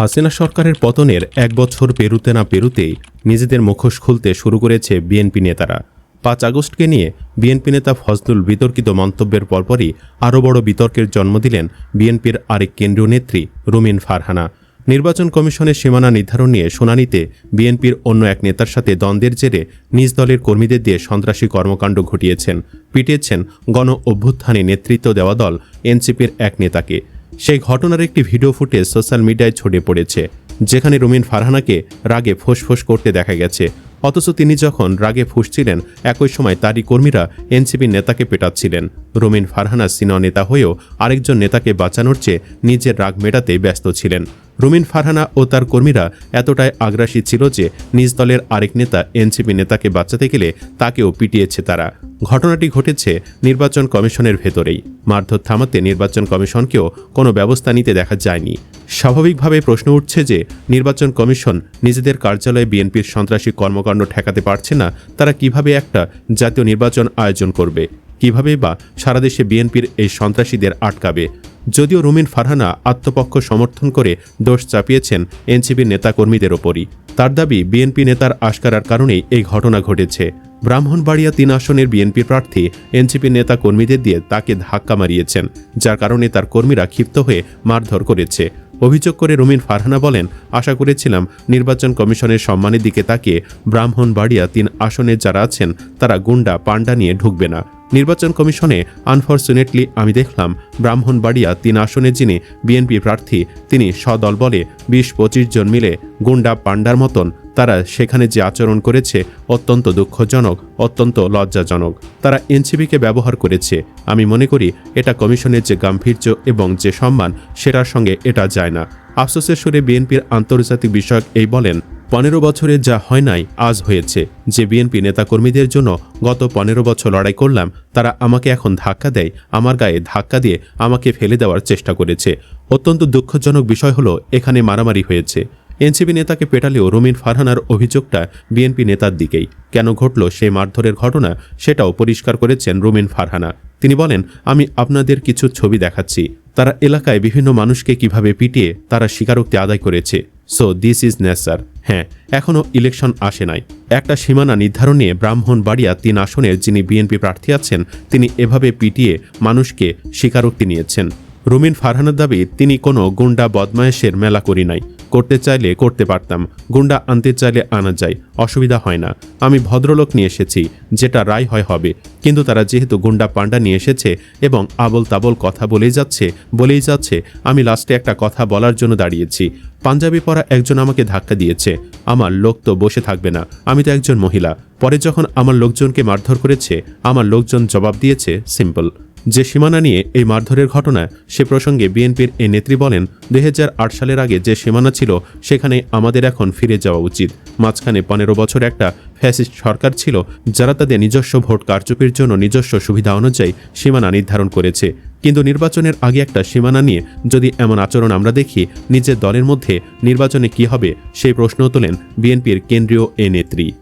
হাসিনা সরকারের পতনের এক বছর পেরুতে না পেরুতেই নিজেদের মুখোশ খুলতে শুরু করেছে বিএনপি নেতারা। পাঁচ আগস্টকে নিয়ে বিএনপি নেতা ফজলুল বিতর্কিত মন্তব্যের পরপরই আরও বড় বিতর্কের জন্ম দিলেন বিএনপির আরেক কেন্দ্রীয় নেত্রী রুমিন ফারহানা। নির্বাচন কমিশনের সীমানা নির্ধারণ নিয়ে শুনানিতে বিএনপির অন্য এক নেতার সাথে দ্বন্দ্বের জেরে নিজ দলের কর্মীদের দিয়ে সন্ত্রাসী কর্মকাণ্ড ঘটিয়েছেন, পিটিয়েছেন গণ অভ্যুত্থানে নেতৃত্ব দেওয়া দল এনসিপির এক নেতাকে। সেই ঘটনার একটি ভিডিও ফুটেজ সোশ্যাল মিডিয়ায় ছড়িয়ে পড়েছে, যেখানে রুমিন ফারহানাকে রাগে ফোঁসফোঁস করতে দেখা গেছে। অথচ তিনি যখন রাগে ফুসছিলেন, একই সময় তারই কর্মীরা এনসিপি নেতাকে পেটাচ্ছিলেন। রুমিন ফারহানা সিনিয়র নেতা হয়েও আরেকজন নেতাকে বাঁচানোর চেয়ে নিজের রাগ মেটাতে ব্যস্ত ছিলেন। রুমিন ফারহানা ও তার কর্মীরা এতটাই আগ্রাসী ছিল যে নিজ দলের আরেক নেতা, এনসিপি নেতাকে বাঁচাতে গেলে তাকেও পিটিয়েছে তারা। ঘটনাটি ঘটেছে নির্বাচন কমিশনের ভেতরেই। মারধর থামাতে নির্বাচন কমিশনকেও কোনো ব্যবস্থা নিতে দেখা যায়নি। স্বাভাবিকভাবে প্রশ্ন উঠছে যে নির্বাচন কমিশন নিজেদের কার্যালয়ে বিএনপির সন্ত্রাসী কর্মকাণ্ড ঠেকাতে পারছে না, তারা কীভাবে একটা জাতীয় নির্বাচন আয়োজন করবে? কীভাবে বা সারা দেশে বিএনপির এই সন্ত্রাসীদের আটকাবে? যদিও রুমিন ফারহানা আত্মপক্ষ সমর্থন করে দোষ চাপিয়েছেন এনসিপির নেতাকর্মীদের ওপরই। তার দাবি, বিএনপি নেতার আশকারার কারণেই এই ঘটনা ঘটেছে। ব্রাহ্মণবাড়িয়া তিন আসনের বিএনপি প্রার্থী এনসিপি নেতা কর্মীদের দিয়ে তাকে ধাক্কা মারিয়েছেন, যার কারণে তার কর্মীরা ক্ষিপ্ত হয়ে মারধর করেছে। অভিযোগ করে রুমিন ফারহানা বলেন, আশা করেছিলাম নির্বাচন কমিশনের সম্মানের দিকে তাকিয়ে ব্রাহ্মণবাড়িয়া তিন আসনে যারা আছেন, তারা গুন্ডা, পাণ্ডা নিয়ে ঢুকবে না। নির্বাচন কমিশনে আনফর্চুনেটলি আমি দেখলাম ব্রাহ্মণবাড়িয়া তিন আসনে যিনি বিএনপি প্রার্থী, তিনি সদল বলে বিশ পঁচিশ জন মিলে গুন্ডা পান্ডার মতন তারা সেখানে যে আচরণ করেছে অত্যন্ত দুঃখজনক, অত্যন্ত লজ্জাজনক। তারা এনসিবিকে ব্যবহার করেছে। আমি মনে করি এটা কমিশনের যে গাম্ভীর্য এবং যে সম্মান, সেটার সঙ্গে এটা যায় না। আফসোসের সুরে বিএনপির আন্তর্জাতিক বিষয়ক এই বলেন, পনেরো বছরে যা হয় নাই, আজ হয়েছে। যে বিএনপি নেতাকর্মীদের জন্য গত পনেরো বছর লড়াই করলাম, তারা আমাকে এখন ধাক্কা দেয়, আমার গায়ে ধাক্কা দিয়ে আমাকে ফেলে দেওয়ার চেষ্টা করেছে। অত্যন্ত দুঃখজনক বিষয় হলো, এখানে মারামারি হয়েছে। এনসিপি নেতাকে পেটালেও রুমিন ফারহানার অভিযোগটা বিএনপি নেতার দিকেই। কেন ঘটল সেই মারধরের ঘটনা সেটাও পরিষ্কার করেছেন রুমিন ফারহানা। তিনি বলেন, আমি আপনাদের কিছু ছবি দেখাচ্ছি। তারা এলাকায় বিভিন্ন মানুষকে কীভাবে পিটিয়ে তারা স্বীকারোক্তি আদায় করেছে। So, this is Nesar. হ্যাঁ এখনও ইলেকশন আসে নাই। একটা সীমানা নির্ধারণ নিয়ে ব্রাহ্মণবাড়িয়া তিন আসনের যিনি বিএনপি প্রার্থী আছেন, তিনি এভাবে পিটিয়ে মানুষকে স্বীকারোক্তি নিয়েছেন। রুমিন ফারহানার দাবি, তিনি কোনো গুন্ডা বদমায়েশের মেলা করি নাই। করতে চাইলে করতে পারতাম। গুন্ডা আনতে চাইলে আনা যায়। অসুবিধা হয় না। আমি ভদ্রলোক নিয়ে এসেছি, যেটা রায় হয় হবে। কিন্তু তারা যেহেতু গুন্ডা পান্ডা নিয়ে এসেছে এবং আবল তাবল কথা বলেই যাচ্ছে বলেই যাচ্ছে, আমি লাস্টে একটা কথা বলার জন্য দাঁড়িয়েছি। পাঞ্জাবি পরা একজন আমাকে ধাক্কা দিয়েছে। আমার লোক তো বসে থাকবে না। আমি তো একজন মহিলা। পরে যখন আমার লোকজনকে মারধর করেছে, আমার লোকজন জবাব দিয়েছে, সিম্পল। যে সীমানা নিয়ে এই মারধরের ঘটনা সে প্রসঙ্গে বিএনপির এই নেত্রী বলেন, দুই হাজার আট সালের আগে যে সীমানা ছিল, সেখানে আমাদের এখন ফিরে যাওয়া উচিত। মাঝখানে পনেরো বছর একটা ফ্যাসিস্ট সরকার ছিল, যারা তাদের নিজস্ব ভোট কারচুপির জন্য নিজস্ব সুবিধা অনুযায়ী সীমানা নির্ধারণ করেছে। কিন্তু নির্বাচনের আগে একটা সীমানা নিয়ে যদি এমন আচরণ আমরা দেখি, নিজের দলের মধ্যে নির্বাচনে কি হবে, সেই প্রশ্ন তোলেন বিএনপির কেন্দ্রীয় এ নেত্রী।